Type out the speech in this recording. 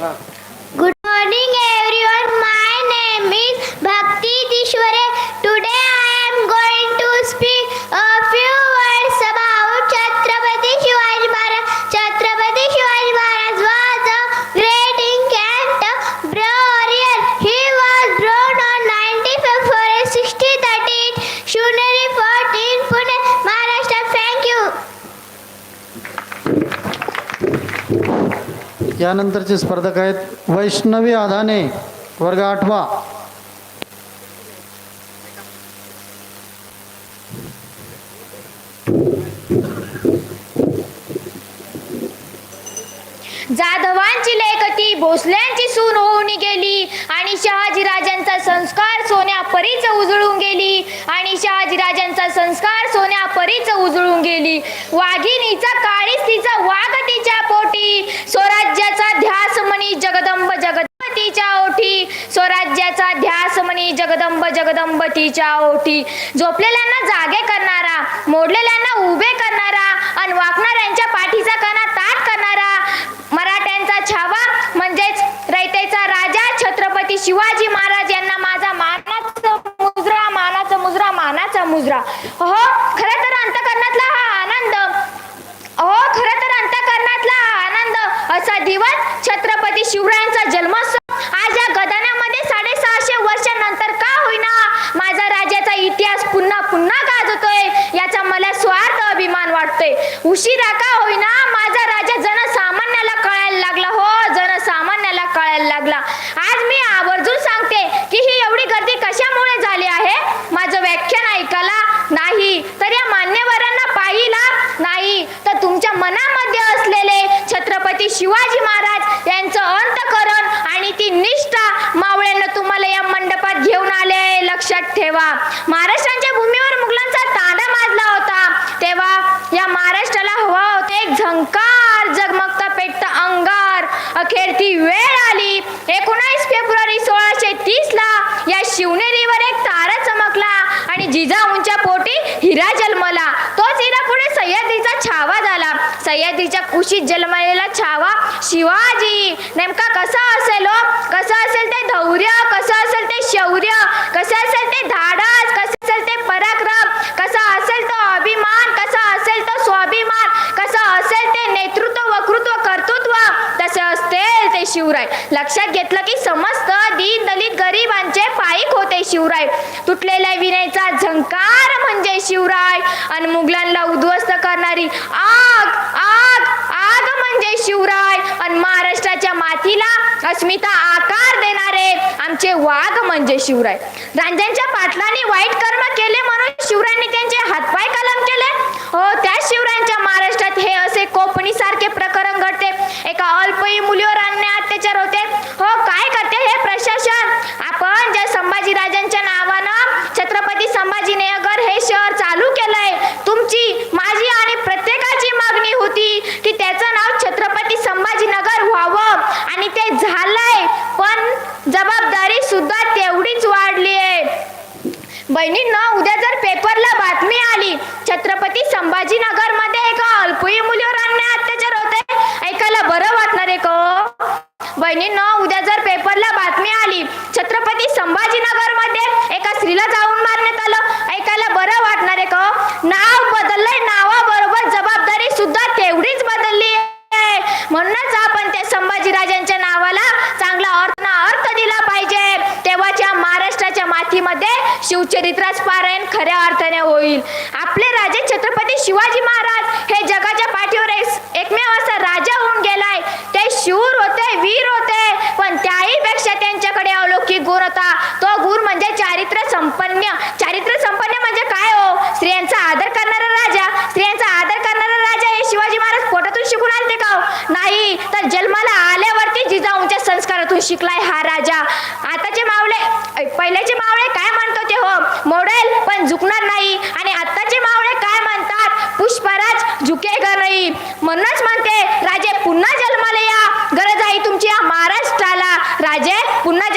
啊。यानंतरचे स्पर्धक आहेत वैष्णवी आधाने वर्ग आठवा. जाधवांची लेखती भोसल्यांची सून होऊन गेली आणि शहाजीराजांचा संस्कार सोन्या परीच उजळून गेली आणि शहाजीराजांचा संस्कार सोन्या परीच उजळून गेली. वाघिणीचा काळीच तिचा वाघ तिच्या पोटी जगदंब जगदंब तिच्या ओठी. स्वराज्याचा ध्यास म्हणी जगदंब जगदंब तिच्या ओठी. झोपलेल्यांना जागे करणारा मोडलेल्यांना उभे करणारा आणि वाकणाऱ्यांच्या पाठीचा कणा ताट करणारा. मराठ्यांचा छावा म्हणजेच रयतेचा राजा छत्रपती शिवाजी महाराज यांना माझा मानाचा मुजरा मानाचा मुजरा मानाचा मुजरा. हो खरं तर अंतकरणातला हा आनंद हो खरं तर अंतकरणातला हा आनंद असा दिवस छत्रपती शिवरायांचा जन्मोत्सव. आज या गदानामध्ये साडेसहाशे वर्षानंतर का होईना माझा राज्याचा इतिहास पुन्हा पुन्हा गाजतोय याचा मला स्वार्थ अभिमान वाटतोय. उशिरा का होईना माझा राजा जनसामान्याला कळायला लागला हो जनसामान्याला कळायला लागला. आज मी आवर्जून सांगते की ही एवढी गर्दी कशामुळे झाली आहे माझं व्याख्यान ऐकायला नाही तर या मान्यवरांना पाहिला नाही तर तुमच्या मनामध्ये असलेले छत्रपती शिवाजी महाराज यांचं अंतकरण आणि ती निष्ठा मावळ्यांना तुम्हाला या मंडपात घेऊन आले लक्षात ठेवा महाराष्ट्राच्या भूमीवर मुघलांचा तांडा माजला होता. तेव्हा या महाराष्ट्राला हवा होते एक झंकार जगमगता पेटता अंगार. अखेर ती वेळ आली. एकोणीस फेब्रुवारी सोळाशे तीस ला या शिवनेरीवर एक तारा चमकला आणि जिजाऊंच्या पोटी हिरा जन्मला तोच हिरा पुढे सह्याद्रीचा छावा झाला तिच्या कुशीत जन्मलेला छावा शिवाजी. नेमका कसा असेल हो? कसं असेल ते धैर्य कसं असेल ते शौर्य कसं असेल ते धाडस कसं असेल ते पराक्रम कसा असेल तो अभिमान कसा असेल तो स्वाभिमान कसं असेल ते नेतृत्व वक्तृत्व कर्तृत्व तसे असते ते शिवराय. लक्षात घेतलं की समस्त दीन दलित गरिबांचे पाईक होते शिवराय. तुटलेल्या विनयचा झंकार म्हणजे शिवराय. आणि मुघलांना उद्ध्वस्त करणारी आ आग शिवराय. आणि महाराष्ट्राच्या मातीला अस्मिता आकार देणारे आमचे वाघ म्हणजे शिवराय. रांजांच्या पाटलांनी वाईट कर्म केले म्हणून शिवरायांनी त्यांचे हातपाय कलम केले. हो त्या शिवरायांच्या महाराष्ट्रात हे असे कोपणी सारखे प्रकरण घडते. एका अल्पही मुलीवर अन्याय अत्याचार होते हो काय करते हे प्रशासन आपण ज्या संभाजीराजांच्या नावानं छत्रपती संभाजीनगर हे शहर चालू केलंय तुमची माझी आणि प्रत्येकाची मागणी होती की त्याचं नाव छत्रपती संभाजीनगर व्हावं आणि ते झालंय पण जबाबदारी सुद्धा तेवढीच वाढली आहे बहिणींना उद्या जर पेपरला बातमी आली छत्रपती संभाजीनगरमध्ये एका अल्पवयीन मुलीवर अन्याय अत्याचार होते ऐकायला बरं वाटणार आहे का? बहिणींना उद्या जर पेपरला बातमी आली छत्रपती संभाजीनगरमध्ये एका स्त्रीला जाऊन मारण्यात आलं ऐकायला बरं वाटणार आहे का नाव बदललंय नावाबरोबर जबाबदारी सुद्धा तेवढीच बदलली आहे म्हणूनच आपण त्या संभाजीराजांच्या नावाला चांगला अर्थ अर्थ दिला पाहिजे तेव्हाच्या मराठीमध्ये मातीमध्ये शिवचरित्राच पारायण खऱ्या अर्थाने होईल. आपले राजे छत्रपती शिवाजी महाराज हे जगाच्या पाठीवर एकमेव असा राजा होऊन गेलाय. ते शूर होते वीर होते पण त्याही पेक्षा त्यांच्याकडे अलौकिक गुण होता. तो गुण म्हणजे चारित्र्य संपन्न. चारित्र्य संपन्न म्हणजे काय हो? स्त्रियांचा आदर करणारा राजा. स्त्रियांचा आदर करणारा राजा हे शिवाजी महाराज पोटातून शिकून आले का हो? नाही तर जन्माला आल्यावरती जिजाऊंच्या संस्कारातून शिकलाय हा राजा. चुकणार नाही. आणि आत्ताचे मावळे काय म्हणतात? पुष्पराज झुकेगा नाही. म्हणूनच म्हणते राजे पुन्हा जन्माला या. गरज आहे तुमच्या महाराष्ट्राला. राजे पुन्हा